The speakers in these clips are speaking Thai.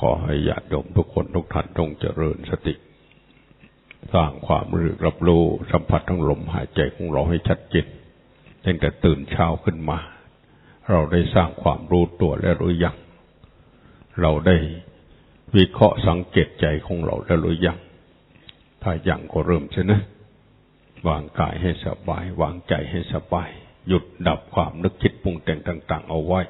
ขอให้ญาติโยมทุกคนทุกท่านจงเจริญสติ สร้างความรู้รับรู้สัมผัสทั้งลมหายใจของเราให้ชัดเจนตั้งแต่ตื่นเช้าขึ้นมา เราได้สร้างความรู้ตัวแล้วหรือยัง เราได้วิเคราะห์สังเกตใจของเราแล้วหรือยัง ถ้ายังก็เริ่มใช่ไหมวางกายให้สบาย วางใจให้สบาย หยุดดับความนึกคิดปรุงแต่งต่าง ๆ เอาไว้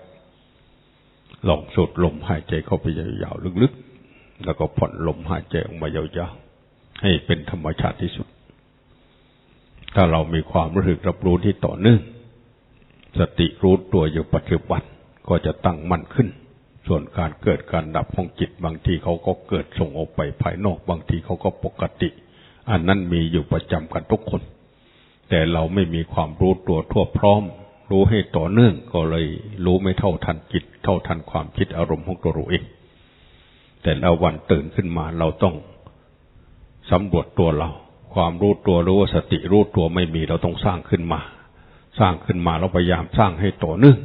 ลองสูดลมหายใจเข้าไปยาวๆลึกๆ แล้วก็ผ่อนลมหายใจออกมายาวๆ ให้เป็นธรรมชาติที่สุด ถ้าเรามีความรู้สึกรับรู้ที่ต่อเนื่อง สติรู้ตัวอยู่ปัจจุบันก็จะตั้งมั่นขึ้น ส่วนการเกิดการดับของจิตบางทีเขาก็เกิดส่งออกไปภายนอกบางทีเขาก็ปกติ อันนั้นมีอยู่ประจำกันทุกคน แต่เราไม่มีความรู้ตัวทั่วพร้อม รู้ให้ต่อเนื่องก็เลย รู้ไม่เท่าทันจิต เท่าทันความคิดอารมณ์ของตัวเราเอง แต่ละวันตื่นขึ้นมาเราต้องสำรวจตัวเรา ความรู้ตัวรู้ว่าสติรู้ตัวไม่มีเราต้องสร้างขึ้นมา สร้างขึ้นมาเราพยายามสร้างให้ต่อเนื่อง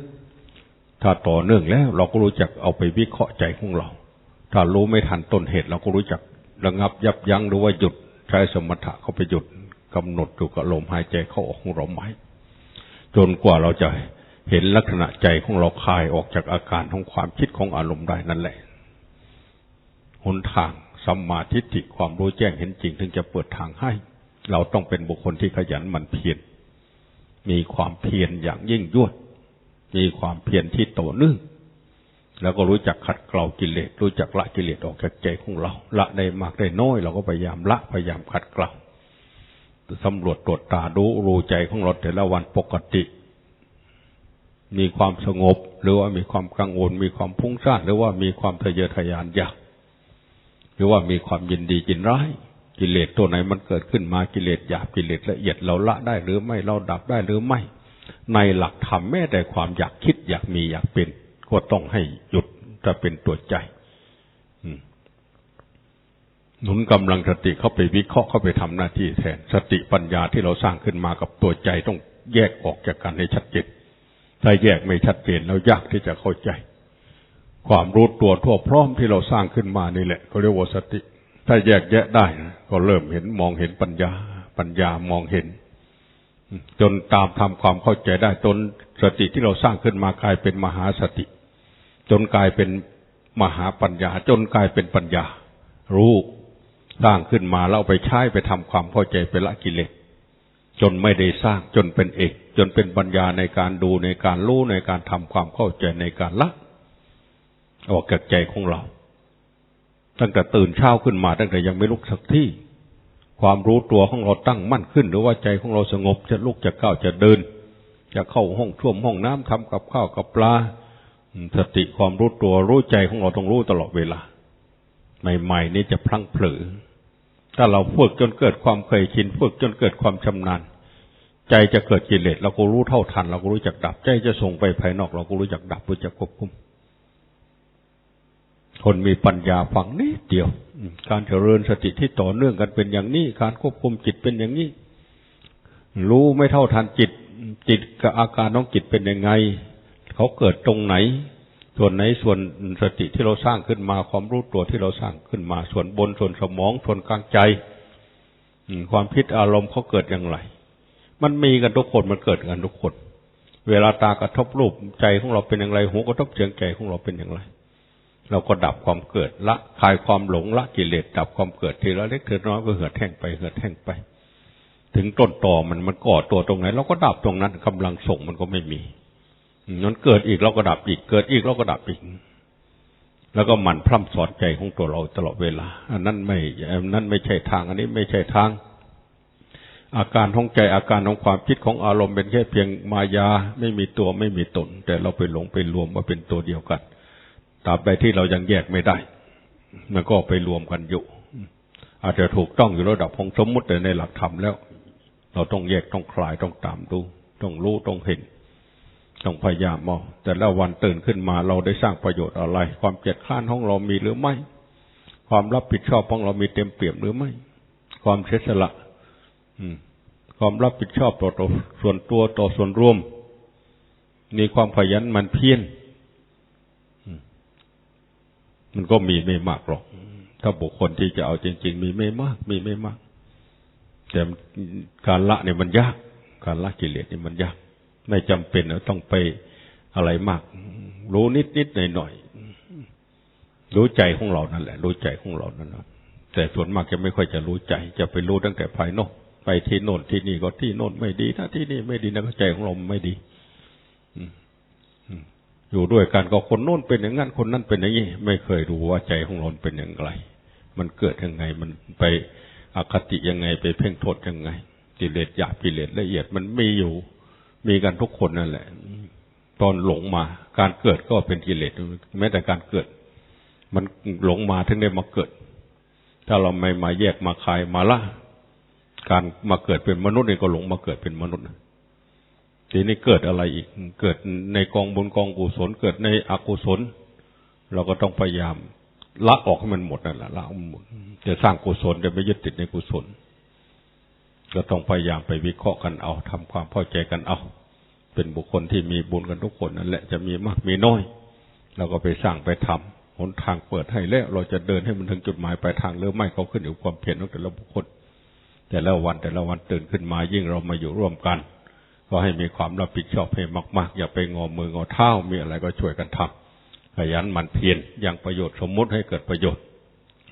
ถ้าต่อเนื่องแล้ว เราก็รู้จักเอาไปวิเคราะห์ใจของเรา ถ้ารู้ไม่ทันต้นเหตุ เราก็รู้จักระงับยับยั้งหรือว่าหยุดใช้สมถะเข้าไปหยุดกำหนดอยู่กับลมหายใจเข้าออกของเราไหม จนกว่าเราจะเห็นลักษณะใจของเราคลายออกจากอาการของความคิดของอารมณ์ได้นั่นแหละหนทางสัมมาทิฏฐิความรู้แจ้งเห็นจริง ถึงจะเปิดทางให้ เราต้องเป็นบุคคลที่ขยันหมั่นเพียรมีความเพียรอย่างยิ่งยวด มีความเพียรที่ต่อเนื่องแล้วก็รู้จักขัดเกลากิเลสรู้จักละกิเลสออกจากใจของเรา ละได้มากได้น้อย เราก็พยายามละพยายามขัดเกลา สำรวจตรวจตาดูรู้ใจของเราแต่ละวันปกติ มีความสงบ หรือว่ามีความกังวล มีความพุ่งซ่านหรือว่ามีความทะเยอทะยานอยากหรือว่ามีความยินดียินร้าย กิเลสตัวไหนมันเกิดขึ้นมากิเลสหยาบกิเลสละเอียดเราละได้หรือไม่เราดับได้หรือไม่ ในหลักธรรมแม้แต่ความอยากคิดอยากมีอยากเป็น ก็ต้องให้หยุดจะเป็นตัวใจ หนุนกำลังสติเข้าไปวิเคราะห์เข้าไปทำหน้าที่แทน สติปัญญาที่เราสร้างขึ้นมากับตัวใจต้องแยกออกจากกันให้ชัดเจนถ้าแยกไม่ชัดเจนแล้วยากที่จะเข้าใจ ความรู้ตัวทั่วพร้อมที่เราสร้างขึ้นมานี่แหละเขาเรียกว่าสติ ถ้าแยกแยะได้นะก็เริ่มเห็นมองเห็นปัญญา ปัญญามองเห็น จนตามทำความเข้าใจได้จนสติที่เราสร้างขึ้นมากลายเป็นมหาสติ จนกลายเป็นมหาปัญญา จนกลายเป็นปัญญา รู้ สร้างขึ้นมาแล้วไปใช้ไปทำความเข้าใจไปละกิเลสจนไม่ได้สร้างจนเป็นเอก จนเป็นปัญญาในการดูในการรู้ในการทำความเข้าใจในการละออกจากใจของเรา ตั้งแต่ตื่นเช้าขึ้นมา ตั้งแต่ยังไม่ลุกสักที่ ความรู้ตัวของเราตั้งมั่นขึ้น หรือว่าใจของเราสงบจะลุกจะก้าวจะเดิน จะเข้าห้องท่วมห้องน้ำทำกับข้าวกับปลาสติความรู้ตัวรู้ใจของเราต้องรู้ตลอดเวลา ใหม่ๆนี่จะพลั้งเผลอ ถ้าเราฝึกจนเกิดความเคยชินฝึกจนเกิดความชำนาญ ใจจะเกิดกิเลสเราก็รู้เท่าทัน เราก็รู้จักดับ ใจจะส่งไปภายนอก เราก็รู้จักดับรู้จักควบคุม คนมีปัญญาฟังนิดเดียว การเจริญสติที่ต่อเนื่องกันเป็นอย่างนี้ การควบคุมจิตเป็นอย่างนี้ รู้ไม่เท่าทันจิตจิตกับอาการของจิตเป็นยังไง เขาเกิดตรงไหน ส่วนไหนส่วนสติที่เราสร้างขึ้นมาความรู้ตัวที่เราสร้างขึ้นมา ส่วนบนส่วนสมองส่วนกลางใจความคิดอารมณ์เขาเกิดอย่างไร มันมีกันทุกคนมันเกิดกันทุกคน เวลาตากระทบรูปใจของเราเป็นอย่างไรหูกระทบเสียงใจของเราเป็นอย่างไร เราก็ดับความเกิดละคลายความหลงละกิเลสดับความเกิดทีละเล็กทีละน้อยก็เหือดแห้งไปเหือดแห้งไป ถึงต้นต่อมันมันก่อตัวตรงไหน เราก็ดับตรงนั้นกำลังส่งมันก็ไม่มี นั้นเกิดอีกเราก็ดับอีก เกิดอีกเราก็ดับอีก แล้วก็หมั่นพร่ำสอนใจของตัวเราตลอดเวลา อันนั้นไม่อันนั้นไม่ใช่ทาง อันนี้ไม่ใช่ทาง อาการของใจอาการของความคิดของอารมณ์เป็นแค่เพียงมายา ไม่มีตัวไม่มีตน แต่เราไปหลงไปรวมว่าเป็นตัวเดียวกันตราบใดที่เรายังแยกไม่ได้ มันก็ไปรวมกันอยู่ อาจจะถูกต้องอยู่ระดับของสมมุติแต่ในหลักธรรมแล้ว เราต้องแยกต้องคลายต้องตามดู ต้องรู้ต้องเห็น ต้องพยายามมองแต่ละวันตื่นขึ้นมาเราได้สร้างประโยชน์อะไร ความเจ็ดข้านของเรามีหรือไม่ ความรับผิดชอบของเรามีเต็มเปี่ยมหรือไม่ ความเสียสละความรับผิดชอบต่อตส่วนตัวต่อส่วนรวม มีความขยันมันเพียรมันก็มีไม่มากหรอก ถ้าบุคคลที่จะเอาจริง ๆ มีไม่มาก มีไม่มาก แต่การละเนี่ยมันยาก การละกิเลสเนี่ยมันยาก ไม่จำเป็นต้องไปอะไรมาก รู้นิดนิดหน่อยหน่อยรู้ใจของเรานั่นแหละ รู้ใจของเรานั่นแหละแต่ส่วนมากจะไม่ค่อยจะรู้ใจ จะไปรู้ตั้งแต่ภายนอก ไปที่โน่นที่นี่ก็ที่โน่นไม่ดีถ้าที่นี่ไม่ดีนะก็ใจของเราไม่ดีอยู่ด้วยกันก็คนโน้นเป็นอย่างนั้นคนนั้นเป็นอย่างนี้ไม่เคยรู้ว่าใจของเราเป็นอย่างไร มันเกิดยังไงมันไปอคติยังไงไปเพ่งโทษยังไงกิเลสหยาบกิเลสละเอียดมันมีอยู่ มีกันทุกคนนั่นแหละ ตอนหลงมา การเกิดก็เป็นกิเลสแม้แต่การเกิด มันหลงมาถึงได้มาเกิด ถ้าเราไม่มาแยกมาคายมาละการมาเกิดเป็นมนุษย์นี่ก็หลงมาเกิดเป็นมนุษย์ทีนี้เกิดอะไรอีก เกิดในกองบุญกองกุศลเกิดในอกุศล เราก็ต้องพยายามละออกให้มันหมดนั่นแหละละออกหมดจะสร้างกุศลจะไม่ยึดติดในกุศล ก็ต้องพยายามไปวิเคราะห์กันเอาทำความพอใจกันเอา เป็นบุคคลที่มีบุญกันทุกคนนั่นแหละจะมีมากมีน้อยเราก็ไปสร้างไปทำหนทางเปิดให้แล้วเราจะเดินให้มันถึงจุดหมายปลายทางหรือไม่เขาขึ้นอยู่ความเพียรของแต่ละบุคคล แต่ละวันแต่ละวันตื่นขึ้นมายิ่งเรามาอยู่ร่วมกัน ก็ให้มีความรับผิดชอบให้มาก ๆ อย่าไปงอมืองอเท้ามีอะไรก็ช่วยกันทำขยันหมั่นเพียรอย่างประโยชน์สมมุติให้เกิดประโยชน์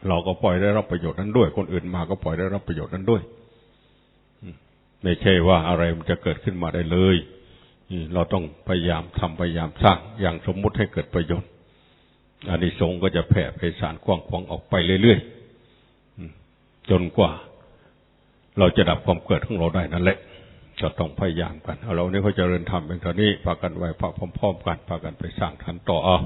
เราก็ปล่อยได้รับประโยชน์นั้นด้วย คนอื่นมาก็ปล่อยได้รับประโยชน์นั้นด้วย ไม่ใช่ว่าอะไรมันจะเกิดขึ้นมาได้เลยเราต้องพยายามทำพยายามสร้างอย่างสมมุติให้เกิดประโยชน์อานิสงส์ก็จะแผ่ไปสารกว้างขวางออกไปเรื่อยๆจนกว่า เราจะดับความเกิดของเราได้นั่นแหละจะต้องพยายามกัน เอาเราเนี่ยเขาจะเริญธรรมเป็นเท่านี้พากันไหวพระพร้อม ๆ กันพากันไปสร้างทันต่อเอา